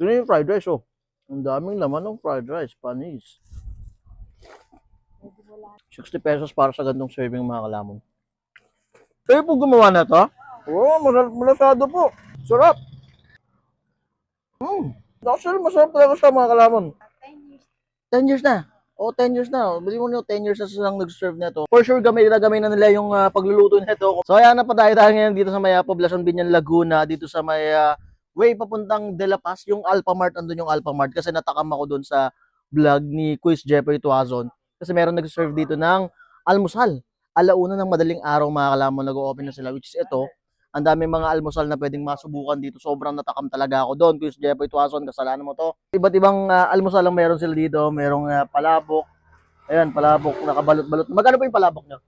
Na yung fried rice, oh. Ang daming laman ng fried rice, panis. 60 pesos para sa gandong serving mga kalamon. Kayo po gumawa na to? Oo, oh, malasado po. Sarap. Mm. Actually, masarap talaga siya mga kalamon. 10 years na. O, 10 years na. Bili mo nyo, 10 years na silang nag-serve nito. For sure, gamay na gamay na nila yung ah, pagluluto nito. So, ayan na pa tayo tayo ngayon dito sa may ah, Poblacion Binyan, Laguna. Dito sa may ah, way papuntang De La Paz. Yung Alphamart, andun yung Alphamart. Kasi natakam ako dun sa vlog ni Quiz Jeffrey Tuazon. Kasi meron nag-serve dito ng almusal. Alauna ng madaling araw mga kalamon nag-open na sila. Which is ito. Ang daming mga almusal na pwedeng masubukan dito. Sobrang natakam talaga ako doon. Quiz Jeffrey Tuazon, kasalanan mo to. Iba't ibang ah, almusal ang meron sila dito. Merong ah, palabok. Ayan, palabok, nakabalot-balot. Magkano po yung palabok nyo?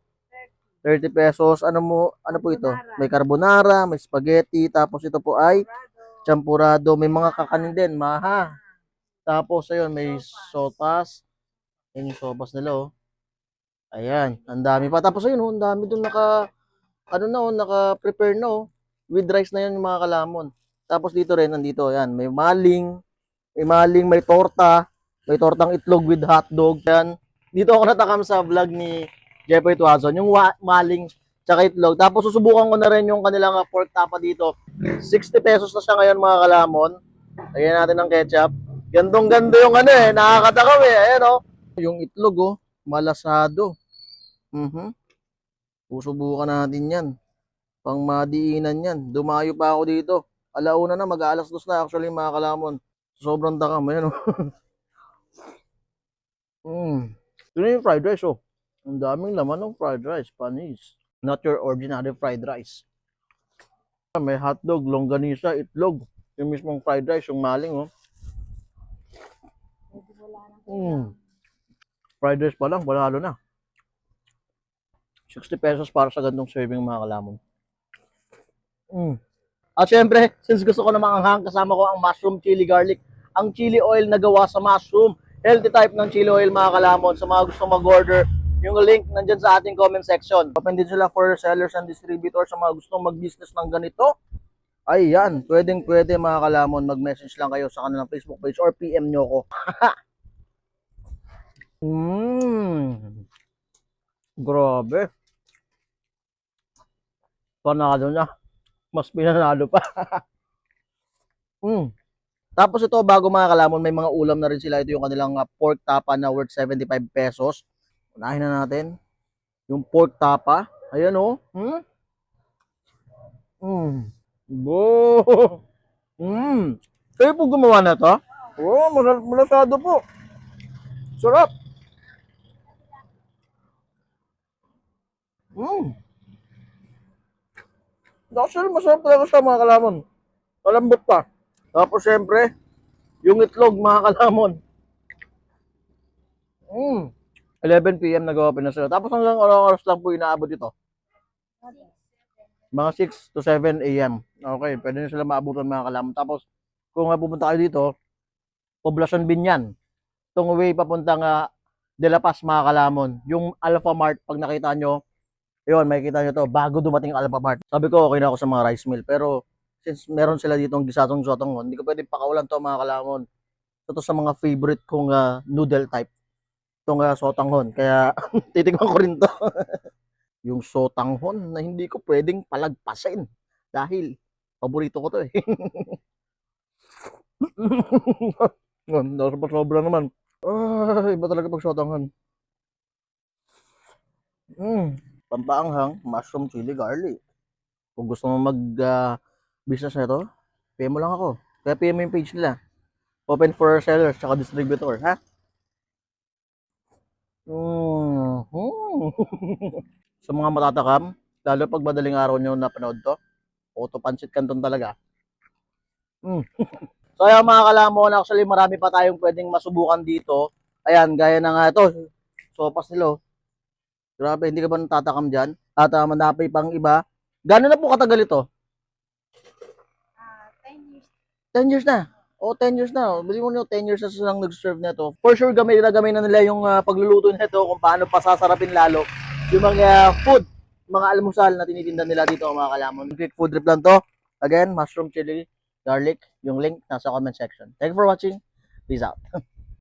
30 pesos. Ano mo, ano po ito? May carbonara, may spaghetti, tapos ito po ay champurado. May mga kakanin din, maha. Tapos ayun, may sopas. Yan yung sopas nila oh. Ayan, ang dami pa. Tapos ayun, oh, ang dami dun naka, ano na oh, naka-prepare na oh. With rice na yan yung mga kalamon. Tapos dito rin, nandito, ayan, may maling, may maling, may torta, may tortang itlog with hotdog. Yan. Dito ako natakam sa vlog ni Jeffrey Tuazon, yung maling tsaka itlog. Tapos susubukan ko na rin yung kanilang ah, pork tapa dito. 60 pesos na siya ngayon mga kalamon. Lagyan natin ng ketchup. Gandong ganda yung ano eh, nakakatakam eh. Ayan oh. Yung itlog oh, malasado. Mhm. Susubukan natin yan. Pang madiinan yan. Dumayo pa ako dito. Alauna na, mag-aalas dos na actually mga kalamon. Sobrang takam. Ayan oh. mm. Na yung fried rice oh. Ang daming laman ng fried rice, panis. Not your ordinary fried rice. May hotdog, longganisa, itlog. Yung mismong fried rice, yung maling oh. Mm. Fried rice pa lang, panalo na. 60 pesos para sa gandong serving mga kalamon. Mm. At syempre, since gusto ko na maanghang, kasama ko ang mushroom chili garlic. Ang chili oil na gawa sa mushroom. Healthy type ng chili oil mga kalamon. Sa mga gusto mag-order, yung link nandyan sa ating comment section. Open din sila for sellers and distributors sa mga gusto mag-business ng ganito. Ay yan, pwedeng pwede mga kalamon. Mag-message lang kayo sa kanilang Facebook page or PM nyo ko. Mmm. Grabe. Panalo na. Mas pinanalo pa. mm. Tapos ito, bago mga kalamon, may mga ulam na rin sila. Ito yung kanilang ah, pork tapa na worth 75 pesos. Unahin na natin. Yung pork tapa. Ayan o. Oh. Hmm? Mm. Bo. Mm. Kayo po gumawa na to? Oo, oh, malasado po. Sarap. Mm. Actually, masarap talaga siya mga kalamon. Malambot pa. Tapos syempre, yung itlog mga kalamon. Mm. 11 p.m. nag-open na sila. Tapos hanggang oras lang po inaabot ito. Mga 6 to 7 a.m. Okay, pwede na sila maabutan mga kalamon. Tapos, kung nga pupunta kayo dito, Poblacion Binyan. Itong way papunta nga De La Paz mga kalamon. Yung Alpha Mart, pag nakita nyo, yun, makikita nyo to, bago dumating Alpha Mart. Sabi ko, okay na ako sa mga rice mill. Pero, since meron sila dito ng gisatong-sotong, hindi ko pwede pakawalan to mga kalamon. Ito sa mga favorite kong ah, noodle type. Itong uh, sotanghon. Kaya, titigman ko rin to. yung sotanghon na hindi ko pwedeng palagpasin. Dahil, paborito ko to eh. Sobra sobra naman. Ay, iba talaga pag sotanghon. Mm, pampaanghang, mushroom chili garlic. Kung gusto mo mag ah, business na ito, pay mo lang ako. Kaya pay mo yung page nila. Open for sellers tsaka distributor, ha? Mm. Sa mga matatakam, lalo pag madaling araw nyo napanood to, auto pansit kanton talaga. Mm. so ayan mga kalamon, actually marami pa tayong pwedeng masubukan dito. Ayan, gaya na nga ito, sopas nila. oh. Grabe, hindi ka ba natatakam dyan? At uh, manapay pang iba. Gano'n na po katagal ito? 10 years na. O, 10 years na. Bili mo nyo, 10 years na silang nag-serve nito. For sure, gamay na gamay na nila yung ah, pagluluto nito kung paano pasasarapin lalo yung mga food, mga almusal na tinitinda nila dito mga kalamon. Quick food trip lang to. Again, mushroom chili garlic. Yung link nasa comment section. Thank you for watching. Peace out.